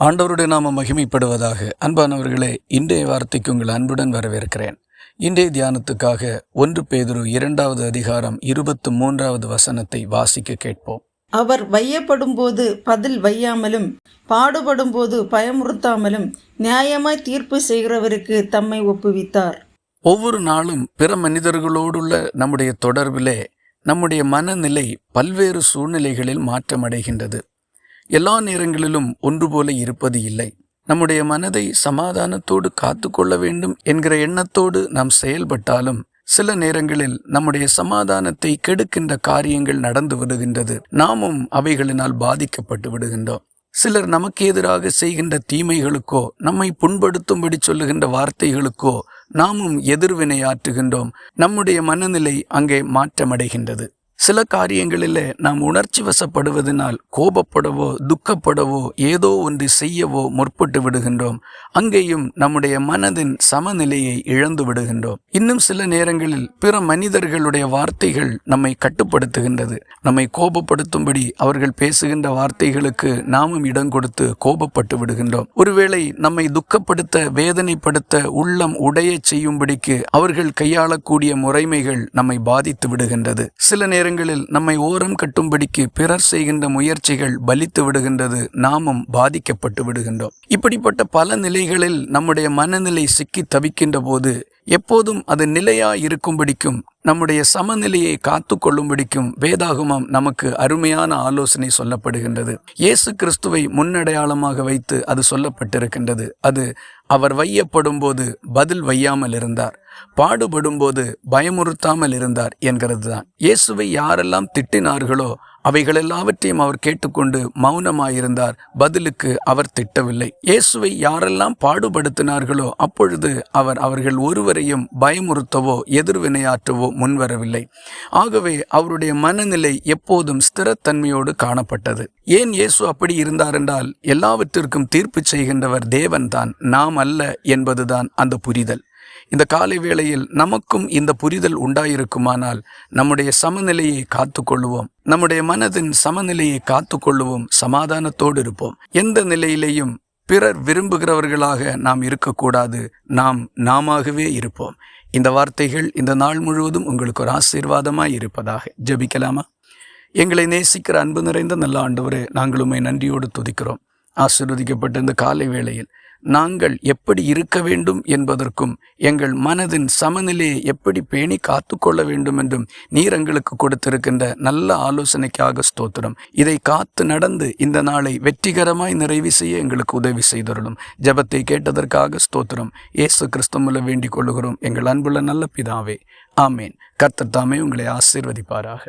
ஆண்டவருடைய நாம மகிமைப்படுவதாக அன்பானவர்களே இன்றைய வார்த்தைக்கு உங்கள் அன்புடன் வரவேற்கிறேன். இன்றைய தியானத்துக்காக ஒன்று பேதுரு இரண்டாவது அதிகாரம் இருபத்து மூன்றாவது வசனத்தை வாசிக்க கேட்போம். அவர் வையப்படும்போது பதில் வையாமலும் பாடுபடும்போது பயமுறுத்தாமலும் நியாயமாய் தீர்ப்பு செய்கிறவருக்கு தம்மை ஒப்புவித்தார். ஒவ்வொரு நாளும் பிற மனிதர்களோடுள்ள நம்முடைய தொடர்பிலே நம்முடைய மனநிலை பல்வேறு சூழ்நிலைகளில் மாற்றமடைகின்றது. எல்லா நேரங்களிலும் ஒன்று போல இருப்பது இல்லை. நம்முடைய மனதை சமாதானத்தோடு காத்து கொள்ள வேண்டும் என்கிற எண்ணத்தோடு நாம் செயல்பட்டாலும் சில நேரங்களில் நம்முடைய சமாதானத்தை கெடுக்கின்ற காரியங்கள் நடந்து விடுகின்றது. நாமும் அவைகளினால் பாதிக்கப்பட்டு விடுகின்றோம். சிலர் நமக்கு எதிராக செய்கின்ற தீமைகளுக்கோ நம்மை புண்படுத்தும்படி சொல்லுகின்ற வார்த்தைகளுக்கோ நாமும் எதிர்வினையாற்றுகின்றோம். நம்முடைய மனநிலை அங்கே மாற்றமடைகின்றது. சில காரியங்களிலே நாம் உணர்ச்சி வசப்படுவதனால் கோபப்படவோ துக்கப்படவோ ஏதோ ஒன்று செய்யவோ முற்பட்டு விடுகின்றோம். அங்கேயும் நம்முடைய மனதின் சமநிலையை இழந்து விடுகின்றோம். இன்னும் சில நேரங்களில் பிற மனிதர்களுடைய வார்த்தைகள் நம்மை கட்டுப்படுத்துகின்றது. நம்மை கோபப்படுத்தும்படி அவர்கள் பேசுகின்ற வார்த்தைகளுக்கு நாமும் இடம் கொடுத்து கோபப்பட்டு விடுகின்றோம். ஒருவேளை நம்மை துக்கப்படுத்த வேதனைப்படுத்த உள்ளம் உடைய செய்யும்படிக்கு அவர்கள் கையாளக்கூடிய முறைமைகள் நம்மை பாதித்து விடுகின்றது. சில நேரங்களில் நம்மை ஓரம் கட்டும்படிக்கு பிறர் செய்கின்ற முயற்சிகள் பலித்து விடுகின்றது நாமும் பாதிக்கப்பட்டு விடுகின்றோம். இப்படிப்பட்ட பல நிலைகளில் நம்முடைய மனநிலை சிக்கி தவிக்கின்ற போது எப்போதும் அது நிலையா இருக்கும்படிக்கும் நம்முடைய சமநிலையை காத்து கொள்ளும்படிக்கும் வேதாகமம் நமக்கு அருமையான ஆலோசனை சொல்லப்படுகின்றது. இயேசு கிறிஸ்துவை முன்னடையாளமாக வைத்து அது சொல்லப்பட்டிருக்கின்றது. அது அவர் வையப்படும் போது பதில் வையாமல் இருந்தார். பாடுபடும்போது பயமுறுத்தாமல் இருந்தார் என்கிறது தான் இயேசுவை யாரெல்லாம் திட்டினார்களோ அவைகள் எல்லாவற்றையும் அவர் கேட்டுக்கொண்டு மௌனமாயிருந்தார். பதிலுக்கு அவர் திட்டவில்லை. இயேசுவை யாரெல்லாம் பாடுபடுத்தினார்களோ அப்பொழுது அவர் அவர்கள் ஒருவரையும் பயமுறுத்தவோ எதிர்வினையாற்றவோ முன்வரவில்லை. ஆகவே அவருடைய மனநிலை எப்போதும் ஸ்திரத்தன்மையோடு காணப்பட்டது. ஏன் இயேசு அப்படி இருந்தார் என்றால் எல்லாவற்றிற்கும் தீர்ப்பு செய்கின்றவர் தேவன்தான். நாம் அல்ல என்பதுதான் அந்த புரிதல். இந்த காலை வேளையில் நமக்கும் இந்த புரிதல் உண்டாயிருக்குமானால் நம்முடைய சமநிலையை காத்து கொள்ளுவோம் நம்முடைய மனதின் சமநிலையை காத்து கொள்ளுவோம் சமாதானத்தோடு இருப்போம். எந்த நிலையிலேயும் பிறர் விரும்புகிறவர்களாக நாம் இருக்கக்கூடாது. நாம் நாமாகவே இருப்போம். இந்த வார்த்தைகள் இந்த நாள் முழுவதும் உங்களுக்கு ஒரு ஆசீர்வாதமாய் இருப்பதாக ஜெபிக்கலாமா? எங்களை நேசிக்கிற அன்பு நிறைந்த நல்ல ஆண்டவரே நாங்கள் உண்மை நன்றியோடு துதிக்கிறோம். ஆசீர்வதிக்கப்பட்ட இந்த காலை வேளையில் நாங்கள் எப்படி இருக்க வேண்டும் என்பதற்கும் எங்கள் மனதின் சமநிலையை எப்படி பேணி காத்து கொள்ள வேண்டும் என்றும் நீர் எங்களுக்கு கொடுத்திருக்கின்ற நல்ல ஆலோசனைக்காக ஸ்தோத்திரம். இதை காத்து நடந்து இந்த நாளை வெற்றிகரமாய் நிறைவு செய்ய எங்களுக்கு உதவி செய்தருளும். ஜபத்தை கேட்டதற்காக ஸ்தோத்திரம். இயேசு கிறிஸ்தமுல வேண்டிக் கொள்ளுகிறோம். எங்கள் அன்புள்ள நல்ல பிதாவே. ஆமேன். கர்த்தர் தாமே உங்களை ஆசீர்வதிப்பாராக.